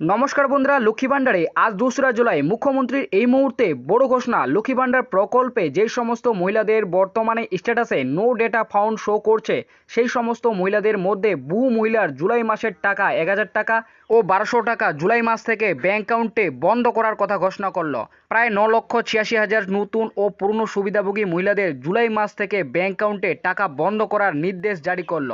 নমস্কার বন্ধুরা, লক্ষ্মী ভাণ্ডারে আজ দোসরা জুলাই। মুখ্যমন্ত্রীর এই মুহূর্তে বড় ঘোষণা, লক্ষ্মী ভাণ্ডার প্রকল্পে যে সমস্ত মহিলাদের বর্তমানে স্ট্যাটাসে নো ডেটা ফাউন্ড শো করছে, সেই সমস্ত মহিলাদের মধ্যে বহু মহিলার জুলাই মাসের টাকা এক হাজার টাকা ও বারোশো টাকা জুলাই মাস থেকে ব্যাংক অ্যাকাউন্টে বন্ধ করার কথা ঘোষণা করল। প্রায় ন লক্ষ ছিয়াশি হাজার নতুন ও পুরনো সুবিধাভোগী মহিলাদের জুলাই মাস থেকে ব্যাংক অ্যাকাউন্টে টাকা বন্ধ করার নির্দেশ জারি করল।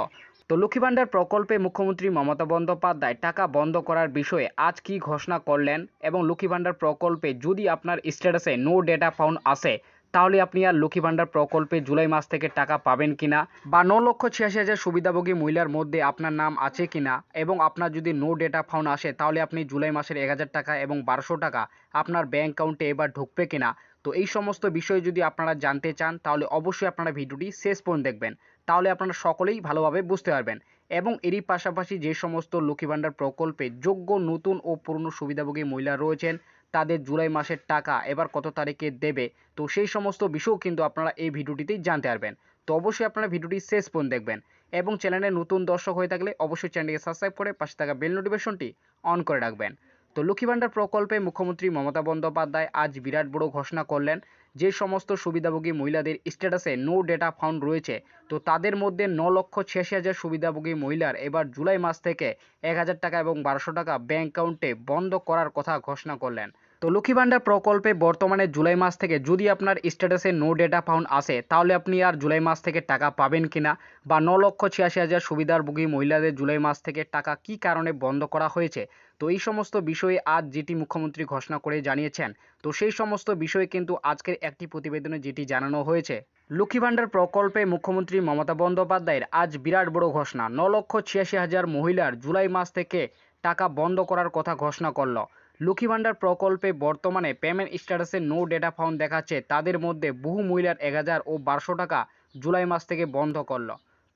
তো লক্ষ্মী ভাণ্ডার প্রকল্পে মুখ্যমন্ত্রী মমতা বন্দ্যোপাধ্যায় টাকা বন্ধ করার বিষয়ে আজ কি ঘোষণা করলেন? এবং লক্ষ্মী ভাণ্ডার প্রকল্পে যদি আপনার স্ট্যাটাসে নো ডেটা ফাউন্ড আসে তাহলে আপনি আর লক্ষ্মী ভাণ্ডার প্রকল্পে জুলাই মাস থেকে টাকা পাবেন কিনা? বা ন লক্ষ ছিয়াশি হাজার সুবিধাভোগী মহিলার মধ্যে আপনার নাম আছে কিনা? এবং আপনার যদি নো ডেটা ফাউন্ড আসে, তাহলে আপনি জুলাই মাসের এক হাজার টাকা এবং বারোশো টাকা আপনার ব্যাংক অ্যাকাউন্টে এবার ঢুকবে কিনা? তো এই সমস্ত বিষয় যদি আপনারা জানতে চান, তাহলে অবশ্যই আপনারা ভিডিওটি শেষ পর্যন্ত দেখবেন। তাহলে আপনারা সকলেই ভালোভাবে বুঝতে পারবেন। এবং এরই পাশাপাশি যে সমস্ত লক্ষ্মী ভাণ্ডার প্রকল্পে যোগ্য নতুন ও পুরনো সুবিধাভোগী মহিলা রয়েছেন, তাদের জুলাই মাসের টাকা এবার কত তারিখে দেবে, তো সেই সমস্ত বিষয়ও কিন্তু আপনারা এই ভিডিওটিতেই জানতে পারবেন। তো অবশ্যই আপনারা ভিডিওটি শেষ পর্যন্ত দেখবেন এবং চ্যানেলে নতুন দর্শক হয়ে থাকলে অবশ্যই চ্যানেলটিকে সাবস্ক্রাইব করে পাশে থাকা বেল নোটিফিকেশনটি অন করে রাখবেন। তো লক্ষ্মী ভাণ্ডার প্রকল্পে মুখ্যমন্ত্রী মমতা বন্দ্যোপাধ্যায় আজ বিরাট বড় ঘোষণা করলেন যে সমস্ত সুবিধাভোগী মহিলাদের স্ট্যাটাসে নো ডেটা ফাউন্ড রয়েছে, তো তাদের মধ্যে ন লক্ষ ছিয়াশি হাজার সুবিধাভোগী মহিলার এবার জুলাই মাস থেকে এক হাজার টাকা এবং বারোশো টাকা ব্যাঙ্ক অ্যাকাউন্টে বন্ধ করার কথা ঘোষণা করলেন। তো লক্ষ্মী ভাণ্ডার প্রকল্পে বর্তমানে জুলাই মাস থেকে যদি আপনার স্ট্যাটাসে নো ডেটা ফাউন্ড আসে, তাহলে আপনি আর জুলাই মাস থেকে টাকা পাবেন কিনা? বা ন লক্ষ ছিয়াশি হাজার সুবিধাভোগী মহিলাদের জুলাই মাস থেকে টাকা কি কারণে বন্ধ করা হয়েছে? তো এই সমস্ত বিষয়ে আজ যেটি মুখ্যমন্ত্রী ঘোষণা করে জানিয়েছেন, তো সেই সমস্ত বিষয়ে কিন্তু আজকের একটি প্রতিবেদনে যেটি জানানো হয়েছে। লক্ষ্মী ভাণ্ডার প্রকল্পে মুখ্যমন্ত্রী মমতা বন্দ্যোপাধ্যায়ের আজ বিরাট বড় ঘোষণা। ন লক্ষ ছিয়াশি হাজার মহিলার জুলাই মাস থেকে টাকা বন্ধ করার কথা ঘোষণা করল। লক্ষ্মী ভাণ্ডার প্রকল্পে বর্তমানে পেমেন্ট স্ট্যাটাসে নো ডেটা ফাউন্ড দেখাচ্ছে। তাদের মধ্যে বহু মহিলার এক হাজার ও বারোশো টাকা জুলাই মাস থেকে বন্ধ করল।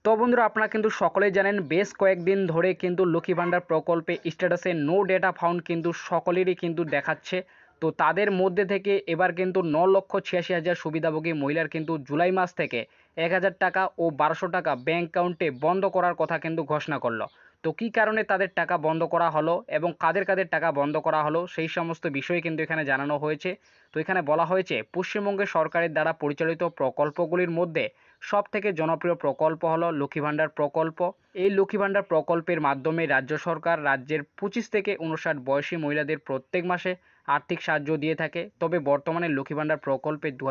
তো বন্ধুরা, আপনারা কিন্তু সকলেই জানেন, বেশ কয়েকদিন ধরে কিন্তু লক্ষ্মী ভাণ্ডার প্রকল্পে স্ট্যাটাসে নো ডেটা ফাউন্ড কিন্তু সকলেরই কিন্তু দেখাচ্ছে। তো তাদের মধ্যে থেকে এবার কিন্তু ন লক্ষ ছিয়াশি হাজার সুবিধাভোগী মহিলার কিন্তু জুলাই মাস থেকে এক হাজার টাকা ও বারোশো টাকা ব্যাংক অ্যাকাউন্টে বন্ধ করার কথা কিন্তু ঘোষণা করল। তো কী কারণে তাদের টাকা বন্ধ করা হলো এবং কাদের কাদের টাকা বন্ধ করা হলো সেই সমস্ত বিষয় কিন্তু এখানে জানানো হয়েছে। তো এখানে বলা হয়েছে পশ্চিমবঙ্গের সরকারের দ্বারা পরিচালিত প্রকল্পগুলির মধ্যে সব থেকে জনপ্রিয় প্রকল্প হলো লক্ষ্মী ভাণ্ডার প্রকল্প। এই লক্ষ্মী ভাণ্ডার প্রকল্পের মাধ্যমে রাজ্য সরকার রাজ্যের পঁচিশ থেকে উনষাট বয়সী মহিলাদের প্রত্যেক মাসে আর্থিক সাহায্য দিয়ে থাকে। তবে বর্তমানে লক্ষ্মী ভাণ্ডার প্রকল্পে দু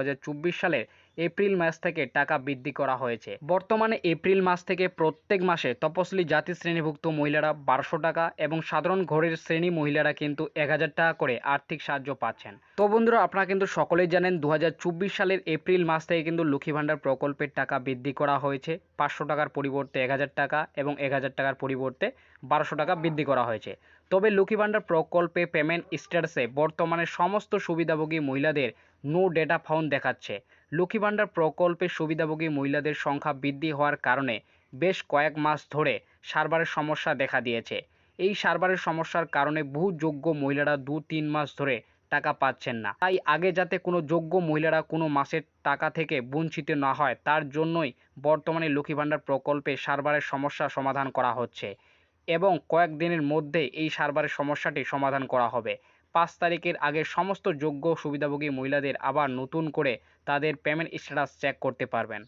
সালের এপ্রিল মাস থেকে টাকা বৃদ্ধি করা হয়েছে। বর্তমানে এপ্রিল মাস থেকে প্রত্যেক মাসে তপসিলি জাতি শ্রেণীভুক্ত মহিলারা বারোশো টাকা এবং সাধারণ ঘরের শ্রেণি মহিলারা কিন্তু এক হাজার টাকা করে আর্থিক সাহায্য পাচ্ছেন। তো বন্ধুরা, আপনারা কিন্তু সকলেই জানেন দু হাজার চব্বিশ সালের এপ্রিল মাস থেকে কিন্তু লক্ষ্মী ভাণ্ডার প্রকল্পের টাকা বৃদ্ধি করা হয়েছে। পাঁচশো টাকার পরিবর্তে এক হাজার টাকা এবং এক হাজার টাকার পরিবর্তে বারোশো টাকা বৃদ্ধি করা হয়েছে। তবে লক্ষ্মী ভাণ্ডার প্রকল্পে পেমেন্ট স্ট্যাটাসে বর্তমানে সমস্ত সুবিধাভোগী মহিলাদের নো ডেটা ফাউন্ড দেখাচ্ছে। লক্ষ্মী ভাণ্ডার প্রকল্পে সুবিধাভোগী মহিলাদের সংখ্যা বৃদ্ধি হওয়ার কারণে বেশ কয়েক মাস ধরে সার্ভারের সমস্যা দেখা দিয়েছে। এই সার্ভারের সমস্যার কারণে বহু যোগ্য মহিলারা দু তিন মাস ধরে টাকা পাচ্ছেন না। তাই আগে যাতে কোনো যোগ্য মহিলারা কোনো মাসের টাকা থেকে বঞ্চিত না হয়, তার জন্যই বর্তমানে লক্ষ্মী ভাণ্ডার প্রকল্পে সার্ভারের সমস্যা সমাধান করা হচ্ছে এবং কয়েকদিনের মধ্যে এই সার্ভারের সমস্যাটি সমাধান করা হবে। পাঁচ তারিখের আগে সমস্ত যোগ্য সুবিধাভোগী মহিলাদের আবার নতুন করে তাদের পেমেন্ট স্ট্যাটাস চেক করতে পারবেন।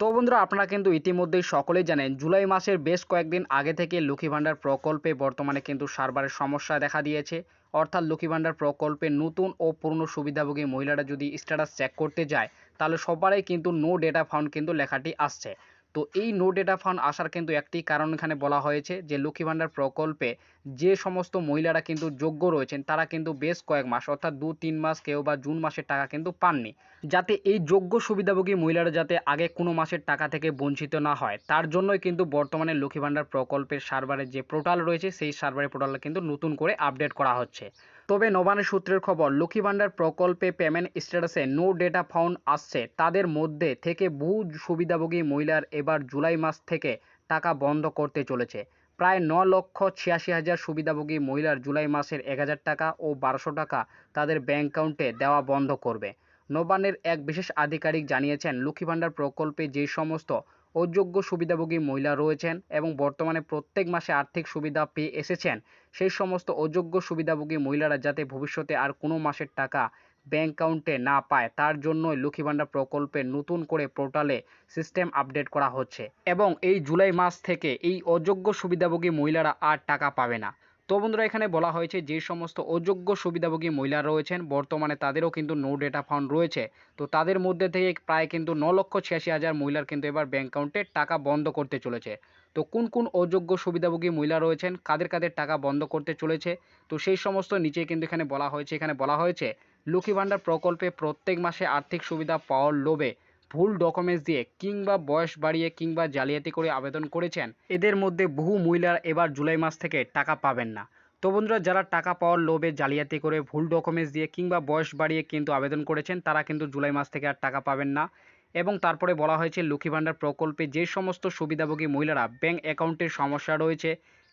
তো বন্ধুরা, আপনারা কিন্তু ইতিমধ্যেই সকলেই জানেন, জুলাই মাসের বেশ কয়েকদিন আগে থেকে লক্ষ্মী ভাণ্ডার প্রকল্পে বর্তমানে কিন্তু সার্ভারের সমস্যা দেখা দিয়েছে। অর্থাৎ লক্ষ্মী ভাণ্ডার প্রকল্পে নতুন ও পুরনো সুবিধাভোগী মহিলারা যদি স্ট্যাটাস চেক করতে যায়, তাহলে সবারই কিন্তু নো ডেটা ফাউন্ড কিন্তু লেখাটি আসছে। তো এই নো ডেটা ফান্ড আসার কিন্তু একটি কারণ এখানে বলা হয়েছে যে লক্ষ্মী ভাণ্ডার প্রকল্পে যে সমস্ত মহিলারা কিন্তু যোগ্য রয়েছেন, তারা কিন্তু বেশ কয়েক মাস অর্থাৎ দু, তিন মাস কেউ বা জুন মাসের টাকা কিন্তু পাননি। যাতে এই যোগ্য সুবিধাভোগী মহিলারা যাতে আগে কোনো মাসের টাকা থেকে বঞ্চিত না হয়, তার জন্যই কিন্তু বর্তমানে লক্ষ্মী ভাণ্ডার প্রকল্পের সার্ভারের যে পোর্টাল রয়েছে, সেই সার্ভারের পোর্টালটা কিন্তু নতুন করে আপডেট করা হচ্ছে। তবে নবান্ন সূত্রের খবর, লক্ষ্মী ভাণ্ডার প্রকল্পে পেমেন্ট স্ট্যাটাসে নো ডেটা ফাউন্ড আসছে। তাদের মধ্যে থেকে বহু সুবিধাভোগী মহিলার এবার জুলাই মাস থেকে টাকা বন্ধ করতে চলেছে। প্রায় ন লক্ষ ছিয়াশি হাজার সুবিধাভোগী মহিলার জুলাই মাসের এক হাজার টাকা ও বারোশো টাকা তাদের ব্যাঙ্ক অ্যাকাউন্টে দেওয়া বন্ধ করবে। নবান্নের এক বিশেষ আধিকারিক জানিয়েছেন, লক্ষ্মী ভাণ্ডার প্রকল্পে যে সমস্ত অযোগ্য সুবিধাভোগী মহিলা রয়েছেন এবং বর্তমানে প্রত্যেক মাসে আর্থিক সুবিধা পেয়ে এসেছেন। সেই সমস্ত অযোগ্য সুবিধাভোগী মহিলারা যাতে ভবিষ্যতে আর কোনো মাসের টাকা ব্যাংক অ্যাকাউন্টে না পায়, তার জন্যই লক্ষ্মী ভাণ্ডার প্রকল্পে নতুন করে পোর্টালে সিস্টেম আপডেট করা হচ্ছে। এবং এই জুলাই মাস থেকে এই অযোগ্য সুবিধাভোগী মহিলারা আর টাকা পাবে না। তো বন্ধুরা, এখানে বলা হয়েছে যে সমস্ত অযোগ্য সুবিধাভোগী মহিলা রয়েছেন, বর্তমানে তাদেরও কিন্তু নো ডেটা ফান্ড রয়েছে। তো তাদের মধ্যে থেকে প্রায় কিন্তু ন লক্ষ ছিয়াশি হাজার মহিলার কিন্তু এবার ব্যাঙ্ক অ্যাকাউন্টে টাকা বন্ধ করতে চলেছে। তো কোন কোন অযোগ্য সুবিধাভোগী মহিলা রয়েছেন, কাদের কাদের টাকা বন্ধ করতে চলেছে, তো সেই সমস্ত নিচে কিন্তু এখানে বলা হয়েছে, এখানে বলা হয়েছে লক্ষ্মী ভাণ্ডার প্রকল্পে প্রত্যেক মাসে আর্থিক সুবিধা পাওয়ার লোভে ভুল ডকুমেন্টস দিয়ে কিংবা বয়স বাড়িয়ে কিংবা জালিয়াতি করে আবেদন করেছেন, এদের মধ্যে বহু মহিলার এবার জুলাই মাস থেকে টাকা পাবেন না। তো বন্ধুরা, যারা টাকা পাওয়ার লোভে জালিয়াতি করে ভুল ডকুমেন্টস দিয়ে কিংবা বয়স বাড়িয়ে কিন্তু আবেদন করেছেন, তারা কিন্তু জুলাই মাস থেকে আর টাকা পাবেন না। এবং তারপরে বলা হয়েছে, লক্ষ্মী ভাণ্ডার প্রকল্পে যে সমস্ত সুবিধাভোগী মহিলারা ব্যাংক অ্যাকাউন্টের সমস্যা রয়েছে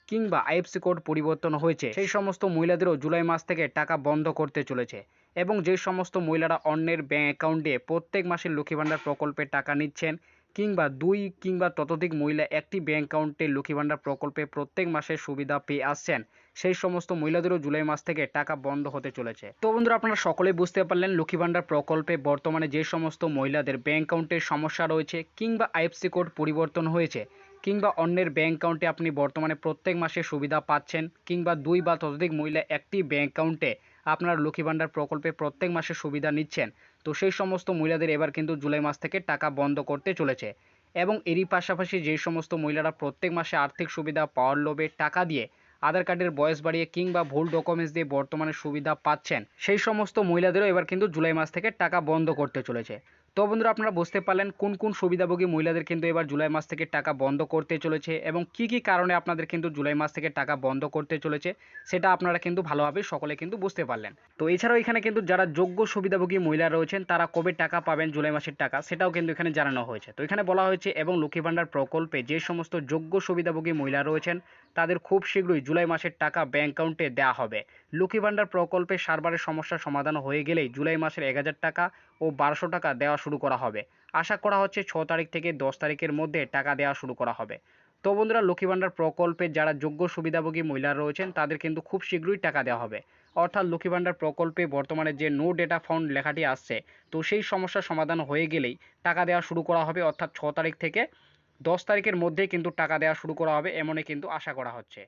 কিংবা আইএফসি কোড পরিবর্তন হয়েছে, সেই সমস্ত মহিলাদেরও জুলাই মাস থেকে টাকা বন্ধ করতে চলেছে। এবং যে সমস্ত মহিলারা অন্যের ব্যাংক অ্যাকাউন্টে প্রত্যেক মাসে লক্ষ্মী ভাণ্ডার প্রকল্পে টাকা নিচ্ছেন কিংবা দুই কিংবা ততোধিক মহিলা একটি ব্যাংক অ্যাকাউন্টে লক্ষ্মী ভাণ্ডার প্রকল্পে প্রত্যেক মাসে সুবিধা পেয়ে আসছেন, সেই সমস্ত মহিলাদেরও জুলাই মাস থেকে টাকা বন্ধ হতে চলেছে। তো বন্ধুরা, আপনারা সকলেই বুঝতে পারলেন লক্ষ্মী ভাণ্ডার প্রকল্পে বর্তমানে যে সমস্ত মহিলাদের ব্যাংক অ্যাকাউন্টের সমস্যা রয়েছে কিংবা আইএফসি কোড পরিবর্তন হয়েছে কিংবা অন্যের ব্যাংক অ্যাকাউন্টে আপনি বর্তমানে প্রত্যেক মাসে সুবিধা পাচ্ছেন কিংবা দুই বা ততোধিক মহিলা একটি ব্যাংক অ্যাকাউন্টে আপনার লক্ষ্মী ভাণ্ডার প্রকল্পে প্রত্যেক মাসে সুবিধা নিচ্ছেন। তো সেই সমস্ত মহিলাদের এবার কিন্তু জুলাই মাস থেকে টাকা বন্ধ করতে চলেছে। এবং এরই পাশাপাশি যে সমস্ত মহিলারা প্রত্যেক মাসে আর্থিক সুবিধা, পাওয়ার লোভে টাকা দিয়ে আধার কার্ডের বয়স বাড়িয়ে কিংবা ভুল ডকুমেন্টস দিয়ে বর্তমানে সুবিধা পাচ্ছেন, সেই সমস্ত মহিলাদেরও এবার কিন্তু জুলাই মাস থেকে টাকা বন্ধ করতে চলেছে। তো বন্ধুরা আপনারা বুঝতে পারলেন কোন কোন সুবিধাভোগী মহিলাদের কিন্তু এবার জুলাই মাস থেকে টাকা বন্ধ করতে চলেছে এবং কি কি কারণে আপনাদের কিন্তু জুলাই মাস থেকে টাকা বন্ধ করতে চলেছে সেটা আপনারা কিন্তু ভালোভাবে সকলে কিন্তু বুঝতে পারলেন। তো এছাড়াও এখানে কিন্তু যারা যোগ্য সুবিধাভোগী মহিলা রয়েছেন তারা কবে টাকা পাবেন জুলাই মাসের টাকা সেটাও কিন্তু এখানে জানানো হয়েছে। তো এখানে বলা হয়েছে এবং লক্ষ্মী ভাণ্ডার প্রকল্পে যে সমস্ত যোগ্য সুবিধাভোগী মহিলা রয়েছেন তাদের খুব শীঘ্রই জুলাই মাসের টাকা ব্যাংক অ্যাকাউন্টে দেওয়া হবে। লক্ষ্মী ভাণ্ডার প্রকল্পে সার্ভারের সমস্যার সমাধান হয়ে গেলেই জুলাই মাসের এক হাজার টাকা ও বারোশো টাকা দেওয়া শুরু করা হবে। আশা করা হচ্ছে ছ তারিখ থেকে দশ তারিখের মধ্যে টাকা দেওয়া শুরু করা হবে। তো বন্ধুরা, লক্ষ্মী ভাণ্ডার প্রকল্পে যারা যোগ্য সুবিধাভোগী মহিলা রয়েছেন, তাদের কিন্তু খুব শীঘ্রই টাকা দেওয়া হবে। অর্থাৎ লক্ষ্মী ভাণ্ডার প্রকল্পে বর্তমানে যে নো ডেটা ফাউন্ড লেখাটি আসছে, তো সেই সমস্যার সমাধান হয়ে গেলেই টাকা দেওয়া শুরু করা হবে, অর্থাৎ ছ তারিখ থেকে দশ তারিখের মধ্যেই কিন্তু টাকা দেওয়া শুরু করা হবে এমনই কিন্তু আশা করা হচ্ছে।